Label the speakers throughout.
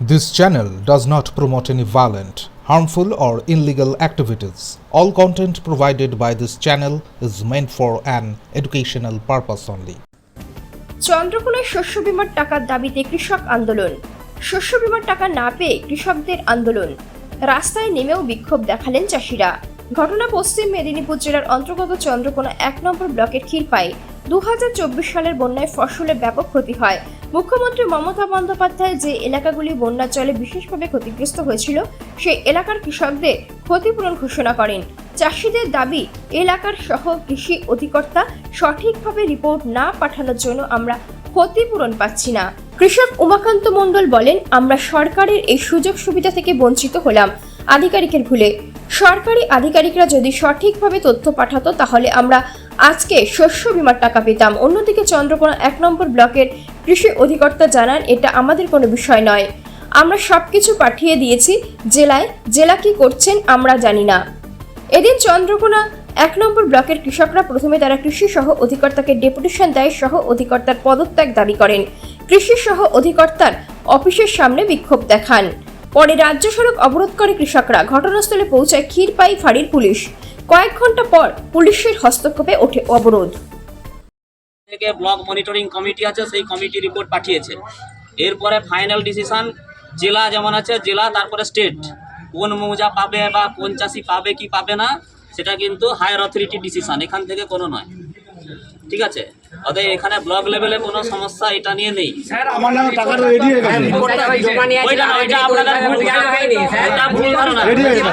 Speaker 1: This channel does not promote any violent, harmful, or illegal activities. All content provided by this channel is meant for an educational purpose only.
Speaker 2: চন্দ্রকোনায় শস্য বিমার টাকার দাবিতে কৃষক আন্দোলন। শস্য বিমার টাকা না পেয়ে কৃষকদের আন্দোলন। রাস্তায় নেমেও বিক্ষোভ দেখালেন চাষিরা। ঘটনা পশ্চিম মেদিনীপুর জেলার অন্তর্গত চন্দ্রকোনা এক নম্বর ব্লকের ক্ষীরপাই। দু সালের বন্যায় ফসলের ব্যাপক ক্ষতি হয়। মুখ্যমন্ত্রী মমতা বন্দ্যোপাধ্যায় যে এলাকাগুলি বন্যার জলে বিশেষভাবে ক্ষতিগ্রস্ত হয়েছিল, সেই এলাকার কৃষকদের ক্ষতিপূরণ ঘোষণা করেন। চাষিদের দাবি, এলাকার সহ কৃষি অধিকর্তা সঠিকভাবে রিপোর্ট না পাঠানোর জন্য আমরা ক্ষতিপূরণ পাচ্ছি না। কৃষক উমাকান্ত মণ্ডল বলেন, আমরা সরকারের এই সুযোগ সুবিধা থেকে বঞ্চিত হলাম। আধিকারিকের ভুলে সরকারি আধিকারিকরা যদি সঠিকভাবে তথ্য পাঠাতো, তাহলে আমরা আজকে শস্য বিমার টাকা পেতাম। অন্যদিকে চন্দ্রকোনা এক নম্বর ব্লকের কৃষি অধিকর্তা জানান, এটা আমাদের কোনো বিষয় নয়। আমরা সব কিছু পাঠিয়ে দিয়েছি, জেলায় জেলা কি করছেন আমরা জানি না। এদিন চন্দ্রকোনা এক নম্বর ব্লকের কৃষকরা প্রথমে তারা কৃষি সহ অধিকর্তাকে ডেপুটেশন দেয়, সহ অধিকর্তার পদত্যাগ দাবি করেন। কৃষি সহ অধিকর্তার অফিসের সামনে বিক্ষোভ দেখান। পরে রাজ্য সড়ক অবরোধ করে কৃষকরা ঘটনাস্থলে পৌঁছায় ক্ষীরপাই ফাঁড়ির পুলিশ। কয়েক ঘণ্টা পর পুলিশের হস্তক্ষেপে ওঠে অবরোধ।
Speaker 3: থেকে ব্লক মনিটরিং কমিটি আছে, সেই কমিটি রিপোর্ট পাঠিয়েছে। এরপরে ফাইনাল ডিসিশন, জেলা যেমন আছে, জেলা, তারপরে স্টেট। কোন মৌজা পাবে বা কোন চাষি পাবে, কি পাবে না, সেটা কিন্তু হায়ার অথরিটি ডিসিশন, এখান থেকে কোনো নয়। ঠিক আছে? অতএব এখানে ব্লক লেভেলে কোনো সমস্যা এটা নিয়ে নেই।
Speaker 4: স্যার আমার নামে টাকাটা রেডি হয়ে গেছে।
Speaker 3: ওইটা না, ওইটা আপনাদের ভুল ওইটা ভুল ধারণা।
Speaker 4: রেডি হয়ে গেছে।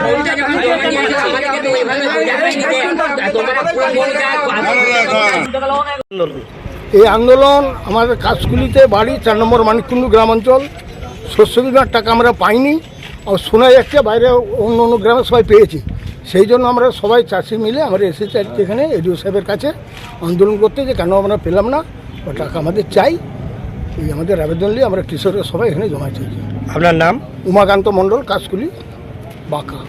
Speaker 4: এই আন্দোলন আমাদের কাজগুলিতে বাড়ি চার নম্বর মানিককুণ্ডু গ্রাম অঞ্চল। শস্য বিমার টাকা আমরা পাইনি। আর শোনা যাচ্ছে বাইরে অন্য অন্য গ্রামে সবাই পেয়েছি। সেই জন্য আমরা সবাই চাষি মিলে আমরা এসেছি আজকে এখানে এডিও সাহেবের কাছে আন্দোলন করতে যে কেন আমরা পেলাম না বা টাকা আমাদের চাই এই আমাদের আবেদন নিয়ে আমরা কৃষকরা সবাই এখানে জমা চাইছি।
Speaker 5: আপনার নাম?
Speaker 4: উমাকান্ত মণ্ডল কাশকুলি বাঁকা।